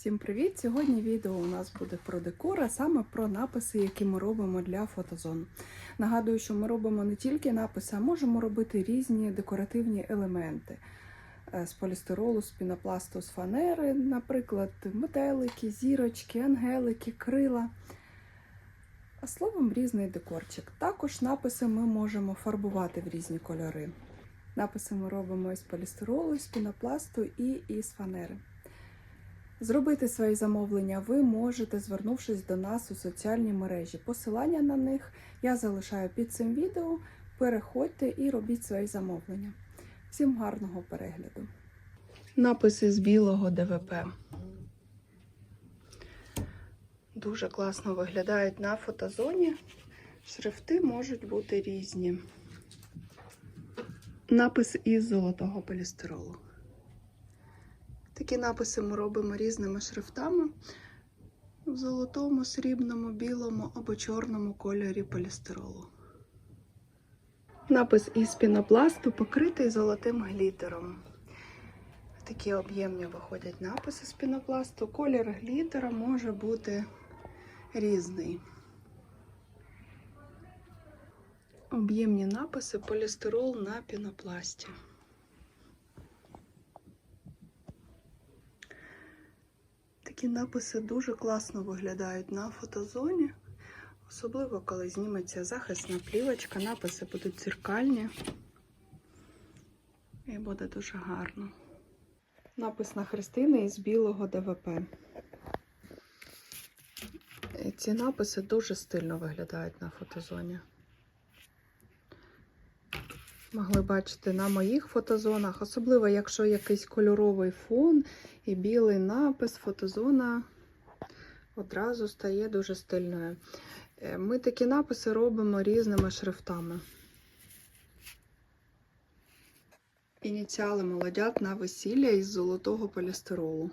Всім привіт! Сьогодні відео у нас буде про декор, а саме про написи, які ми робимо для фотозон. Нагадую, що ми робимо не тільки написи, а можемо робити різні декоративні елементи Е, з полістиролу, з пінопласту, з фанери, наприклад, метелики, зірочки, ангелики, крила. А словом, різний декорчик. Також написи ми можемо фарбувати в різні кольори. Написи ми робимо із полістиролу, з пінопласту і із фанери. Зробити свої замовлення ви можете, звернувшись до нас у соціальні мережі. Посилання на них я залишаю під цим відео. Переходьте і робіть свої замовлення. Всім гарного перегляду. Написи з білого ДВП. Дуже класно виглядають на фотозоні. Шрифти можуть бути різні. Напис із золотого полістиролу. Такі написи ми робимо різними шрифтами в золотому, срібному, білому або чорному кольорі полістиролу. Напис із пінопласту покритий золотим глітером. Такі об'ємні виходять написи з пінопласту. Колір глітера може бути різний. Об'ємні написи полістирол на пінопласті. Такі написи дуже класно виглядають на фотозоні, особливо коли зніметься захисна плівочка, написи будуть дзеркальні і буде дуже гарно. Напис на Христини із білого ДВП. Ці написи дуже стильно виглядають на фотозоні. Могли бачити на моїх фотозонах, особливо якщо якийсь кольоровий фон і білий напис, фотозона одразу стає дуже стильною. Е, Ми такі написи робимо різними шрифтами. Ініціали молодят на весілля із золотого полістиролу.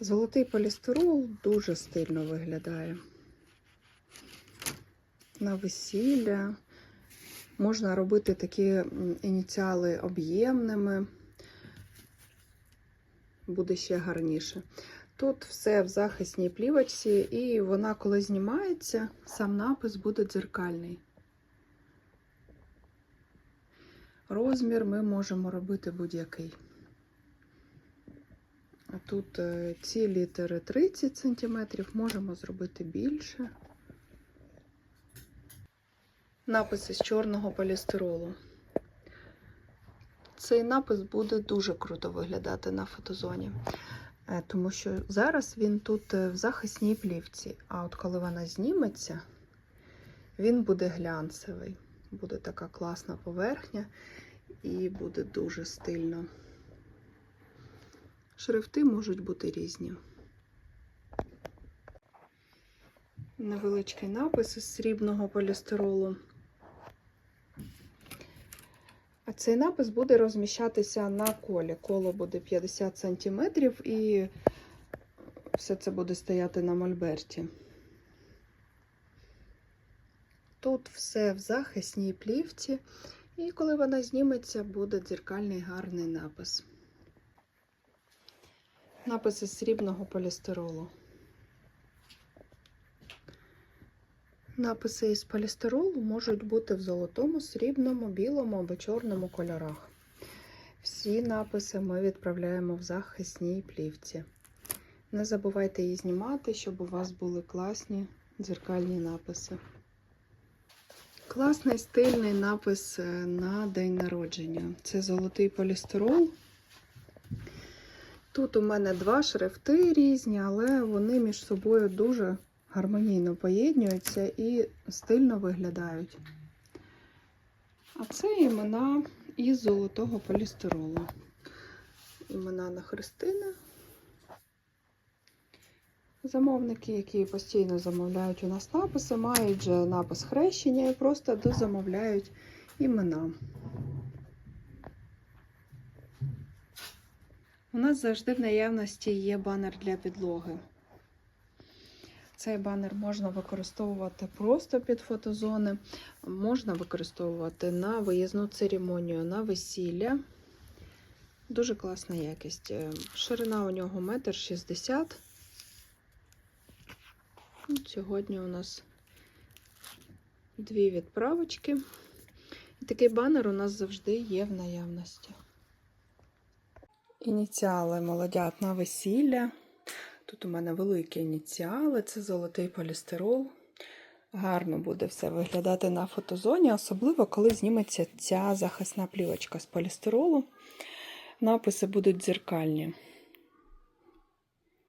Золотий полістирол дуже стильно виглядає. На весілля можна робити такі ініціали об'ємними, буде ще гарніше. Тут все в захисній плівочці, і вона, коли знімається, сам напис буде дзеркальний. Розмір ми можемо робити будь-який. Тут е, ці літери 30 см, можемо зробити більше. Напис із чорного полістиролу. Цей напис буде дуже круто виглядати на фотозоні, е, тому що зараз він тут е, в захисній плівці, а от коли вона зніметься, він буде глянцевий. Буде така класна поверхня і буде дуже стильно. Шрифти можуть бути різні. Невеличкий напис із срібного полістиролу. А цей напис буде розміщатися на колі. Коло буде 50 см і все це буде стояти на мольберті. Тут все в захисній плівці, і коли вона зніметься, буде дзеркальний гарний напис. Напис із срібного полістиролу. Написи із полістиролу можуть бути в золотому, срібному, білому або чорному кольорах. Всі написи ми відправляємо в захисній плівці. Не забувайте її знімати, щоб у вас були класні дзеркальні написи. Класний стильний напис е, на день народження. Це золотий полістирол. Тут у мене два шрифти різні, але вони між собою дуже гармонійно поєднуються і стильно виглядають. А це імена із золотого полістиролу. Імена на Христини. Замовники, які постійно замовляють у нас написи, мають же напис хрещення і просто дозамовляють імена. У нас завжди в наявності є банер для підлоги. Цей банер можна використовувати просто під фотозони, можна використовувати на виїзну церемонію, на весілля. Дуже класна якість. Е, Ширина у нього метр шістдесят. От Сьогодні у нас дві відправочки. І такий банер у нас завжди є в наявності. Ініціали молодят на весілля. Тут у мене великі ініціали, це золотий полістирол. Гарно буде все виглядати на фотозоні, особливо коли зніметься ця захисна плівочка з полістиролу. Написи будуть дзеркальні.